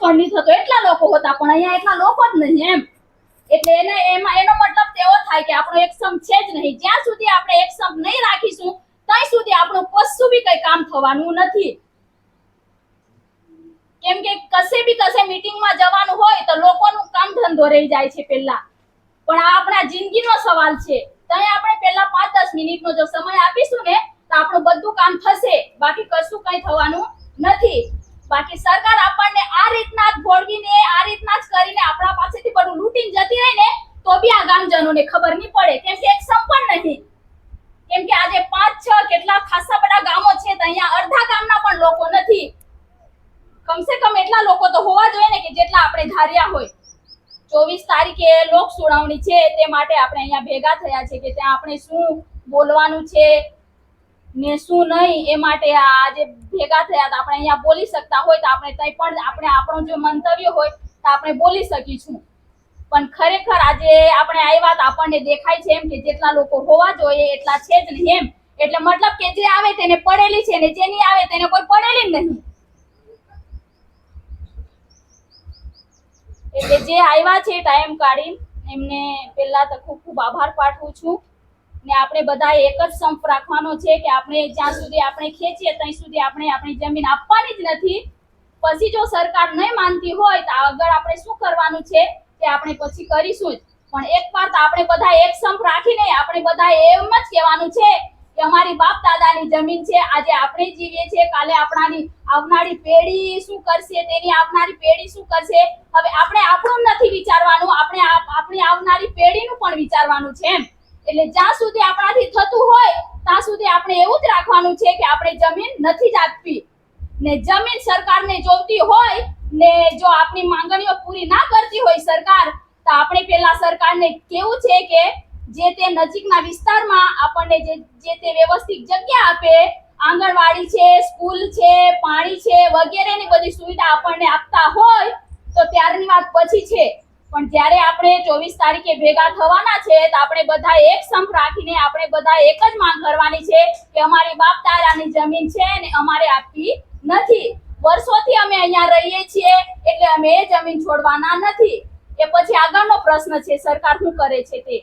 પણ નહીં થતો. એટલા લોકો હતા, પણ અહીંયા એટલા લોકો જ નહીં એમ. એટલે એને એમાં, એનો મતલબ તેવો થાય કે આપણો એક સમ છે જ નહીં. જ્યાં સુધી આપણે એક સમ નહીં રાખીશું ત્યાં સુધી આપણું કશું બી કઈ કામ થવાનું નથી. કેમ કે કશે બી કશે મીટિંગમાં જવાનું હોય તો લોકોનું કામ ધંધો રહી જાય છે પહેલા. પણ આ આપણા જિંદગીનો સવાલ છે. ત્યાં આપણે પહેલા પાંચ દસ મિનિટનો જો સમય આપીશું ને, તો આપણું બધું કામ થશે. બાકી કશું કઈ થવાનું નથી. બાકી સરકાર આપણને આ રીતના જ ભોળવીને, આ રીતના જ કરીને આપણા પાસેથી બધું લૂંટીને જતી રહી ને, તો બી આ ગામજનોને ખબર નહીં પડે. કેમ કે એક સંપન્ન નહીં. કેમ કે આજે પાંચ, છ કેટલા ખાસા બધા ગામો છે તો અહીંયા અડધા ગામના પણ લોકો નથી. કમસે કમ એટલા લોકો તો હોવા જોઈએ ને કે જેટલા આપણે ધાર્યા હોય. ચોવીસ તારીખે લોક સુનાવણી છે, તે માટે આપણે અહીંયા ભેગા થયા છે કે ત્યાં આપણે શું બોલવાનું છે ને શું નહીં, એ માટે આ આજે ભેગા થયા તો આપણે અહીંયા બોલી શકતા હોય તો આપણે ત્યાં પણ આપણે આપણું જો મંતવ્ય હોય તો આપણે બોલી શકીશું. પણ ખરેખર આજે આપણે આવ્યા તો આપણને દેખાય છે એમ કે જેટલા લોકો હોવા જોઈએ, એટલા છે જ નહીં એમ. એટલે મતલબ કે જે આવે તેને પડેલી છે ને જે નહીં આવે તેને કોઈ પડેલી જ નહીં. એટલે જે આવ્યા છે ટાઈમ કાઢી એમને પહેલા તો ખૂબ ખૂબ આભાર પાઠવું છું. ને આપણે બધા એક જ સંપ રાખવાનો છે કે આપણે જ્યાં સુધી આપણે ખેંચીએ ત્યાં સુધી આપણે આપણી જમીન આપવાની જ નથી. પછી જો સરકાર નહીં માનતી હોય તો આગળ આપણે શું કરવાનું છે તે આપણે પછી કરીશું જ. પણ એકવાર તો આપણે બધા એક સંપ રાખીને આપણે બધા એમ જ કહેવાનું છે કે અમારી બાપ દાદાની જમીન છે, આજે આપણે જીવીએ છીએ, કાલે આપણાની આવનારી પેઢી શું કરશે, તેની આવનારી પેઢી શું કરશે? હવે આપણે આપણું નથી વિચારવાનું, આપણે આપણી આવનારી પેઢીનું પણ વિચારવાનું છે એમ. એટલે જ્યાં સુધી આપણાથી થતું હોય, ત્યાં સુધી આપણે એવું જ રાખવાનું છે કે આપણે જમીન નથી જ આપવી. ને જમીન સરકારને જોઈતી હોય, ને જો આપણી માંગણીઓ પૂરી ના કરતી હોય સરકાર, તો આપણે પેલા સરકારને કેવું છે કે જે તે નજીકના વિસ્તારમાં આપણને જે જે તે વ્યવસ્થિત જગ્યા આપે, આંગણવાડી છે, સ્કૂલ છે, પાણી છે, વગેરેની બધી સુવિધા આપણને આપતા હોય, તો ત્યારની વાત પછી છે. પણ જ્યારે આપણે ચોવીસ તારીખે ભેગા થવાના છે, તો આપણે બધા એક સંપ રાખીને આપણે બધા એક જ માંગ કરવાની છે કે અમારી બાપ દાદાની જમીન છે ને અમારે આપવી નથી. વર્ષોથી અમે અહીંયા રહીએ છીએ, એટલે અમે એ જમીન છોડવાના નથી. એ પછી આગળનો પ્રશ્ન છે, સરકાર શું કરે છે તે?